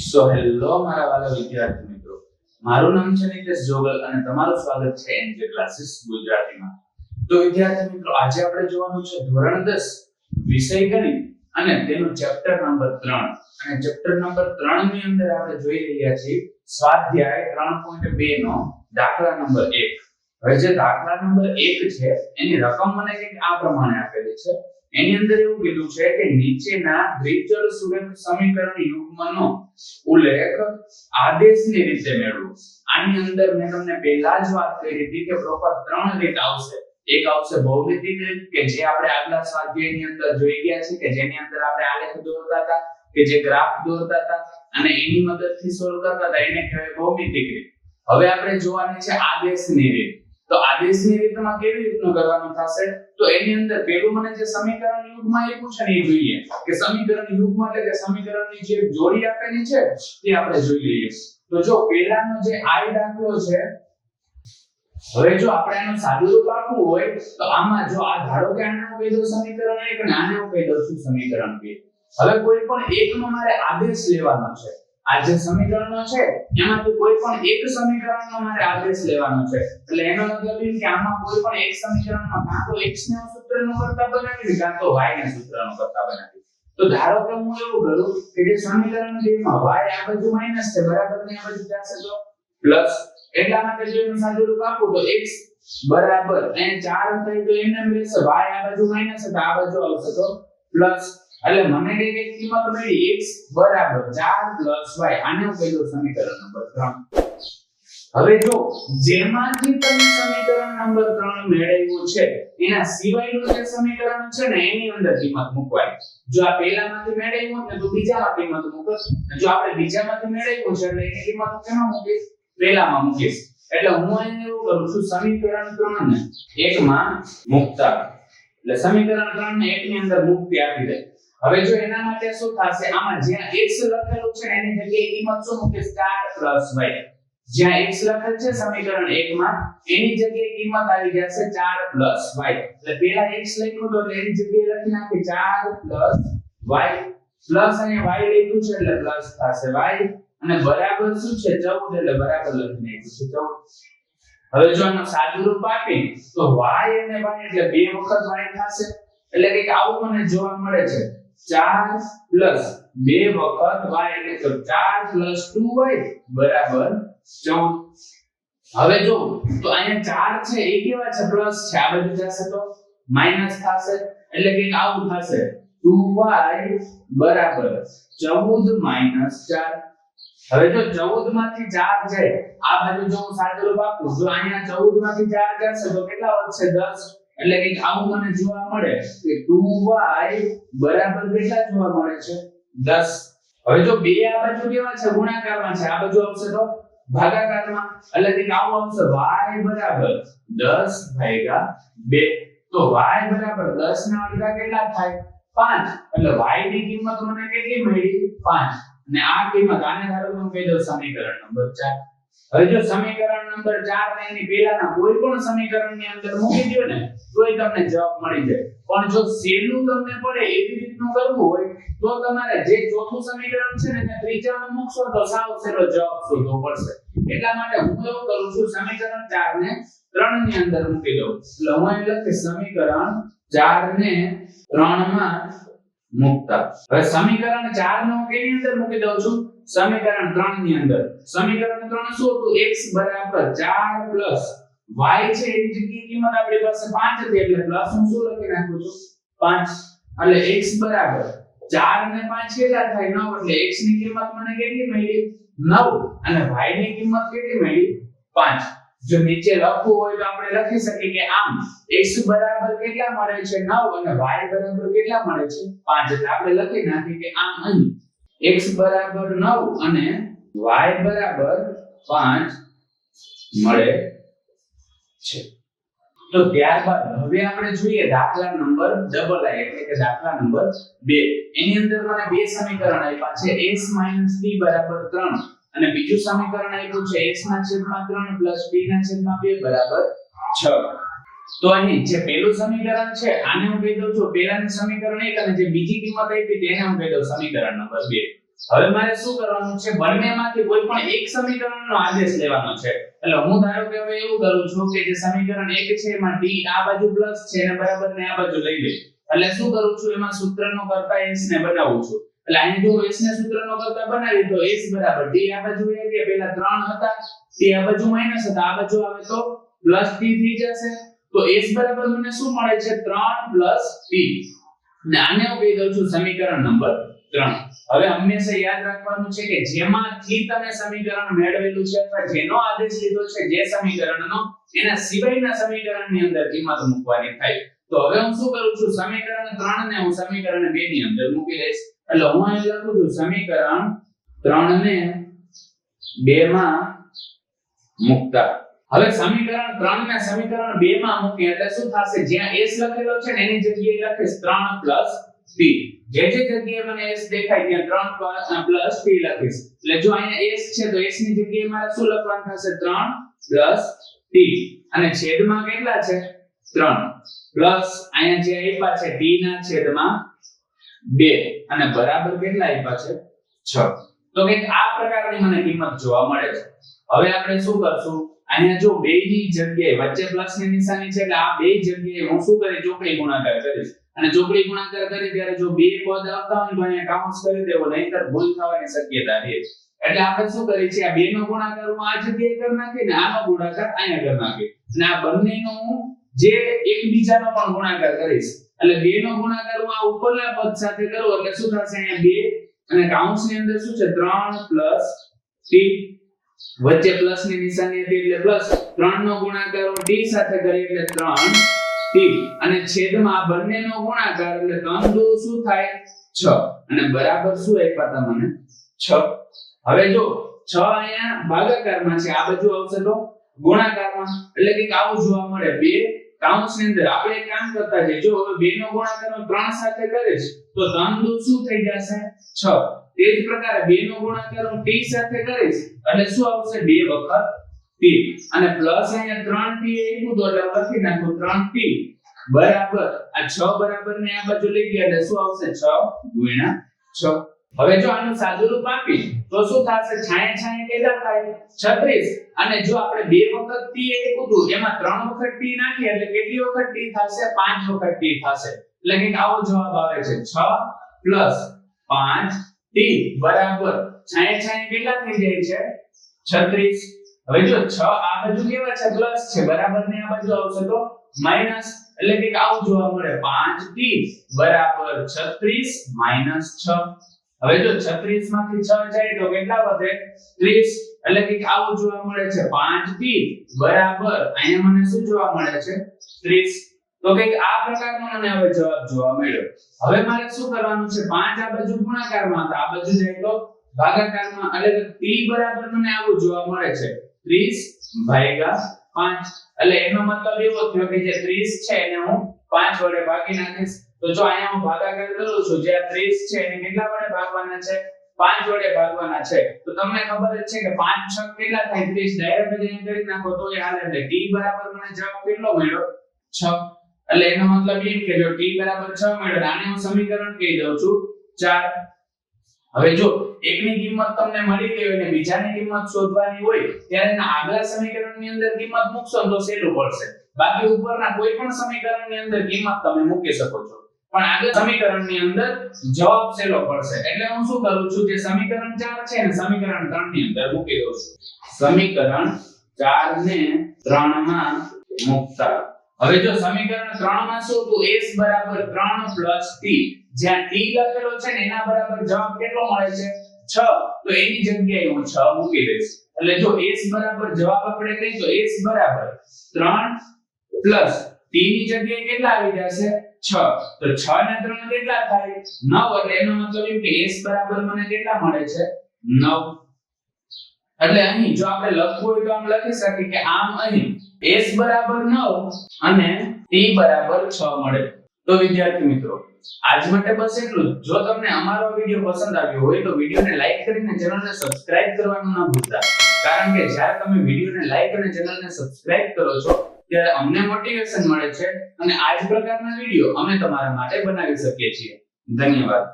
So hello મારા વાલા વિદ્યાર્થી મિત્રો. મારું નામ છે નિતેશ જોગલ અને તમારું સ્વાગત છે એનજે ક્લાસીસ ગુજરાતીમાં. તો વિદ્યાર્થી મિત્રો, આજે આપણે જોવાનું છે ધોરણ 10 વિષય ગણિત અને તેનું ચેપ્ટર નંબર 3 અને ચેપ્ટર નંબર 3 ની અંદર આપણે જોઈ રહ્યા છીએ, સ્વાધ્યાય 3.2 નો દાખલા નંબર 1 હવે જે દાખલા નંબર 1 છે, એની રકમ મને કંઈક આ પ્રમાણે આપેલી છે. એની અંદર એવું કીધું છે કે નીચેના દ્વિચલ સુરેખ સમીકરણ યુગ્મનો ઉલ્લેખ આદેશની રીતે મેળવો. આની અંદર મેં તમને પહેલા જ વાત કરી હતી કે પ્રોપર ત્રણ રીત આવશે. એક આવશે ભૌમિતિક રીત, કે જે આપણે આગલા સ્વાધ્યાયની અંદર જોઈ ગયા છે, કે જેની અંદર આપણે આલેખ દોરતા હતા, કે જે ગ્રાફ દોરતા હતા, અને એની મદદથી સોલ્વ કરતા હતા. એને કહેવાય ભૌમિતિક રીત. હવે આપણે જોવાની છે આદેશની રીત. તો આદેશની રીતમાં કેવી રીતનું કરવાનું થશે? તો એની અંદર પેલું મને જે સમીકરણ યુગમાં આપ્યું છે જોઈએ. કે સમીકરણ યુગમાં એટલે કે સમીકરણની જે જોડી આપેલી છે, તે આપણે જોઈ લઈએ. તો જો પહેલાનો જે i દાખલો છે, હવે જો આપણે આનું સાદું રૂપ આપવું હોય, તો આમાં જો આ ધારો કે આને હું દઉં સમીકરણ 1 અને આને હું કહી દઉં છું સમીકરણ 2 હવે કોઈ પણ એકનો મારે આદેશ લેવાનો છે. આ જે સમીકરણો છે, એમાંથી કોઈ પણ એક સમીકરણનો મારે આદેશ લેવાનો છે. એટલે એનો મતલબ એમ કે આમાં કોઈ પણ એક સમીકરણમાં કાં તો x ને સૂત્રનો કરતા બનાવી કાં તો y ને સૂત્રનો કરતા બનાવી તો ધારો કે હું એવું કરું કે જે સમીકરણ 2 માં y આ બાજુ માઇનસ છે, બરાબર ને આ બાજુ જશે તો પ્લસ એટલા માટે જો એનું સાદું રૂપ આપું તો x બરાબર અહીં 4 થાય તો એમને એમ રહેશે, y આ બાજુ માઇનસ તો આ બાજુ આવશે તો પ્લસ એટલે મને કઈ કિંમત મળી x બરાબર 4 y, આને હું સમીકરણ નંબર 3 હવે જો જેમાંથી તમે સમીકરણ નંબર 3 મેળવ્યું છે, એના સિવાયનું જે સમીકરણ છે ને, એની અંદર કિંમત મૂકવાની. જો આ પહેલામાંથી મેળવ્યું ને, તો બીજામાં કિંમત મૂકો જો આપણે બીજામાંથી મેળવ્યું છે, એટલે એની કિંમત કેમાં મૂકીશ? પહેલામાં મૂકીશ. એટલે હું અહીં એવું કરું છું, સમીકરણ 3 ને એકમાં મૂકતા. એટલે સમીકરણ 3 ને એક ની અંદર મુક્તિ આપી દે. હવે જો એના માટે શું થશે? આમાં જ્યાં x લખેલું છે એની જગ્યાએ કિંમત શું મૂકીશ 4 y. જ્યાં x લખેલ છે સમીકરણ 1 માં એની જગ્યાએ કિંમત આવી જશે 4 y. એટલે પહેલા x લખ્યું તો એની જગ્યાએ લખી નાખે 4 y. પ્લસ અહીંયા y લખ્યું છે એટલે પ્લસ થશે y. અને બરાબર શું છે? 14 એટલે બરાબર લખી નાખ્યું છે 14 હવે જો આનો સાદું રૂપ આપી તો y અને y એટલે બે વખત y થશે. એટલે કંઈક આવું મને જોવા મળે છે. 4 પ્લસ બે વખત y એટલે 4 પ્લસ 2y બરાબર 14 હવે જો, તો અહીંયા ચાર છે એ કેવા છે? પ્લસ છે. આ બધું જશે તો માઇનસ થશે. એટલે કે આવું થશે. 2y બરાબર 14 માઇનસ 4 હવે જો 14 માંથી 4 જાય, આ બાજુ જો હું સાદું રૂપ આપું, જો અહીંયા 14 માંથી 4 જશે તો કેટલા વધશે? 10 એટલે કે આવું મને જોવા મળે કે 2y બરાબર કેટલા જોવા મળે છે? 10 હવે જો બે આ બાજુ કેવા છે? ગુણાકારમાં છે. આ બાજુ આવશે તો ભાગાકારમાં. એટલે કે આવું આવશે y બરાબર 10 ભાગ્યા 2 તો y બરાબર 10 ના અડધા કેટલા થાય? 5 એટલે y ની કિંમત મને કેટલી મળી? 5 અને આ કિંમત આને ધારો કે કહી દઉં સમીકરણ નંબર 4 હવે જો સમીકરણ નંબર 4 ને એની પહેલાના કોઈ પણ સમીકરણની અંદર મૂકી દો ને, તોય તમને જવાબ મળી જાય. પણ જો સેલું તમને પડે એવી રીતનું કરવું હોય, તો તમારે જે ચોથું સમીકરણ છે ને એને ત્રીજામાં મૂકશો તો સાવ સેલો જવાબ શોધવો પડશે. એટલા માટે હું એવું કરું છું, સમીકરણ 4 ને 3 ની અંદર મૂકી દઉં. એટલે હું એમ લખે સમીકરણ 4 ને 3 માં મૂકતા. હવે સમીકરણ 4 નો કેની અંદર મૂકી દઉં છું? સમીકરણ 3 ની અંદર. સમીકરણ 3 શું હતું? X બરાબર 4 y છે એની જગ્યાએ કિંમત આપણી પાસે 5 હતી, એટલે પ્લસ હું શું લખી નાખું છું? 5 એટલે x બરાબર 4 અને 5 કેટલા થાય? 9 એટલે x ની કિંમત મને કેટલી મળી? 9 અને y ની કિંમત કેટલી મળી? 5 જો નીચે લખવું હોય તો આપણે લખી શકીએ કે આમ x બરાબર કેટલા મળે છે? 9 અને y બરાબર કેટલા મળે છે? 5 એટલે આપણે લખી નાખીએ કે આમ અહીં. X બરાબર 9 અને y બરાબર 5 મળે છે. તો ત્યારબાદ હવે આપણે જોઈએ દાખલા નંબર ડબલ આઈ એટલે કે દાખલા નંબર 2 એની અંદર મને બે સમીકરણ આપ્યા છે. X b 3 અને બીજું સમીકરણ આપ્યું છે x ના છેદમાં 3 b ના છેદમાં 2 બરાબર 6 તો અહીં જે પહેલું સમીકરણ છે, આને હું કહી દઉં છું, પહેલાનું સમીકરણ 1 અને જે બીજી કિંમત આપી તેને હું કહી દઉં સમીકરણ નંબર 2 હવે મારે શું કરવાનું છે, બંનેમાંથી કોઈ પણ એક સમીકરણનો આદેશ લેવાનો છે. એટલે હું ધારો કે હવે એવું કરું છું કે જે સમીકરણ 1 છે, એમાં d આ બાજુ પ્લસ છે અને બરાબર ને આ બાજુ લઈ લે એટલે શું કરું છું, એમાં સૂત્રનો કરતા s ને બનાવું છું. એટલે અહીં જો s ને સૂત્રનો કરતા બનાવી, તો s બરાબર d આ બાજુ કે પેલા 3 હતા t આ બાજુ માઇનસ હતા, આ બાજુ આવે તો પ્લસ t થઈ જશે. તો s બરાબર મને શું મળે છે? 3 t ને આને હું કહી દઉં છું સમીકરણ નંબર 3 હવે હંમેશા યાદ રાખવાનું છે કે જેમાંથી તમે સમીકરણ મેળવેલું છે અથવા જેનો આદેશ લીધો છે જે સમીકરણનો, એના સિવાયના સમીકરણની અંદર કિંમત મૂકવાની થાય. તો હવે હું શું કરું છું? સમીકરણ 3 ને હું સમીકરણ 2 ની અંદર મૂકી દઈશ. એટલે હું અહીં લખું છું, સમીકરણ 3 ને 2 માં મૂકતા. હવે સમીકરણ 3 ને સમીકરણ 2 માં મૂકીએ એટલે શું થશે? જ્યાં s લખેલો છે એની જગ્યાએ લખીશ 3 p. જે જે જગ્યાએ મને s દેખાય, ત્યાં 3 p લખીશ. એટલે જો અહીંયા s છે તો s ની જગ્યાએ મારે શું લખવાનું થશે? 3 p. અને છેદમાં કેટલા છે? 3 પ્લસ અહીંયા જે આપ્યા છે t ના છેદમાં 2 અને બરાબર કેટલા આપ્યા છે? 6 તો કે આ પ્રકારની મને કિંમત જોવા મળે છે. હવે આપણે શું કરશું? અહીંયા જો બે ની જગ્યાએ, વચ્ચે પ્લસની નિશાની છે એટલે આ બે જગ્યાએ હું શું કરી ચોકડી ગુણાકાર કરીશ. અને ચોકડી ગુણાકાર કરી ત્યારે જો બે પદ આવતા હોય તો અહીંયા કાઉન્સ કરી દેવો, નહીતર ભૂલ થવાની શક્યતા રહે. એટલે આપણે શું કરીએ છીએ આ બે નો ગુણાકાર હું આ જગ્યાએ કરી નાખી ને આનો ગુણાકાર અહીંયા કરી નાખી અને આ બંનેનો હું જે એકબીજાનો પણ ગુણાકાર કરીશ, એટલે બે નો ગુણાકાર હું આ ઉપરના પદ સાથે કરું, એટલે શું થશે અહીંયા બે, અને કાઉન્સની અંદર શું છે 3 t વચ્ચે પ્લસની નિશાની હતી એટલે પ્લસ 3 નો ગુણાકાર હું સાથે કરી એટલે 3 t. અને છેદમાં બંનેનો ગુણાકાર એટલે 3 2 શું થાય? 6 અને બરાબર શું આપ્યા તમને 6 હવે જો 6 અહીંયા ભાગાકારમાં છે, આ બાજુ આવશે તો ગુણાકારમાં. એટલે કે આવું જોવા મળે. બે કાઉન્સની અંદર આપણે એક કામ કરતા જઈએ. જો હવે બે નો ગુણાકાર હું 3 સાથે કરીશ તો 3 2 શું થઈ જશે? 6 તે જ પ્રકારે બે નો ગુણાકાર હું t સાથે કરીશ. એટલે શું આવશે? બે વખત t. અને પ્લસ અહીંયા 3t આપ્યું તો એટલે લખી નાખું 3t બરાબર. આ 6 બરાબર ને આ બાજુ લઈ ગયા એટલે શું આવશે? 6 ગુણ્યા 6 હવે જો આનું સાદું રૂપ આપી તો શું થશે? છાયા છાયા કેટલા થાય. 36 અને જો આપણે બે વખત t આપ્યું તો એમાં ત્રણ વખત t નાખીએ એટલે કેટલી વખત t થશે? પાંચ વખત t થશે. એટલે કે આવો જવાબ આવે છે. 6 5 t બરાબર છાયા છાયા કેટલા થઈ જાય છે? 36 હવે જો 6 આ બાજુ કેવા છે? પ્લસ છે. બરાબર ને આ બાજુ આવશે તો માઇનસ એટલે કે આવું જોવા મળે. 5t બરાબર 36 માઇનસ 6 હવે જો 36 માંથી 6 જાય તો કેટલા વધે? 30 એટલે કે આવું જોવા મળે છે. 5t બરાબર. અહીંયા મને શું જોવા મળે છે? 30 તો કે આ પ્રકારનો મને હવે જવાબ જોવા મળ્યો. હવે મારે શું કરવાનું છે? પાંચ આ બાજુ ગુણાકારમાં હતા. આ બાજુ જાય તો ભાગાકારમાં એટલે t બરાબર મને આવું જોવા મળે છે. 30 ભાગ્યા 5 એટલે એનો મતલબ એવો થયો કે જે 30 છે એને હું 5 વડે ભાગી નાખીશ. તો જો અહીંયા હું ભાગાકાર કરું છું, જે આ 30 છે એને કેટલા વડે ભાગવાના છે? 5 વડે ભાગવાના છે. તો તમને ખબર જ છે કે 5 6 કેટલા થાય? 30 ડાયરેક્ટ જ કરી નાખો તો એ હાલે. એટલે t બરાબર મને જવાબ કેટલો મળ્યો? 6 એટલે એનો મતલબ એમ કે જો t 6 મળ્યો આને હું સમીકરણ કહી દઉં છું. 4 હવે જો એકની કિંમત તમને મળી ગઈ અને બીજાની કિંમત શોધવાની હોય, ત્યારે એના આગલા સમીકરણની અંદર કિંમત મૂકશો તો સહેલું પડશે. બાકી ઉપરના કોઈ પણ સમીકરણની અંદર કિંમત તમે મૂકી શકો છો. પણ આગળ સમીકરણની અંદર જવાબ સહેલો પડશે. એટલે હું શું કરું છું? જે સમીકરણ 4 છે ને સમીકરણ 3 ની અંદર મૂકી દઉં છું. સમીકરણ 4 ને 3 માં મૂકતા હવે જો સમીકરણ 3 માં શું તો s બરાબર 3 t. જ્યાં t લખેલો છે ને એના બરાબર જવાબ કેટલો મળે છે? 6 તો એની જગ્યાએ હું 6 મૂકી દઈશ. એટલે જો s બરાબર જવાબ આપણે કહી તો s બરાબર 3 t ની જગ્યાએ કેટલા આવી જશે? 6 તો 6 ને 3 કેટલા થાય? 9 એટલે એનો મતલબ એમ કે s બરાબર મને કેટલા મળે છે? 9 એટલે અહીં જો આપણે લખવું હોય તો આમ લખી શકીએ કે આમ અહીં s બરાબર 9 અને t બરાબર 6 મળે. તો વિદ્યાર્થી મિત્રો, આજ માટે બસ એટલું જ. તમને અમારો વિડિયો પસંદ આવ્યો હોય તો વિડિયોને લાઈક કરીને ચેનલને સબસ્ક્રાઇબ કરવાનું ના ભૂલતા. કારણ કે જ્યારે તમે વિડિયોને લાઈક અને ચેનલને સબસ્ક્રાઇબ કરો છો, ત્યારે અમને મોટિવેશન મળે છે અને આ જ પ્રકારના વિડિયો અમે તમારા માટે બનાવી શકીએ છીએ. ધન્યવાદ.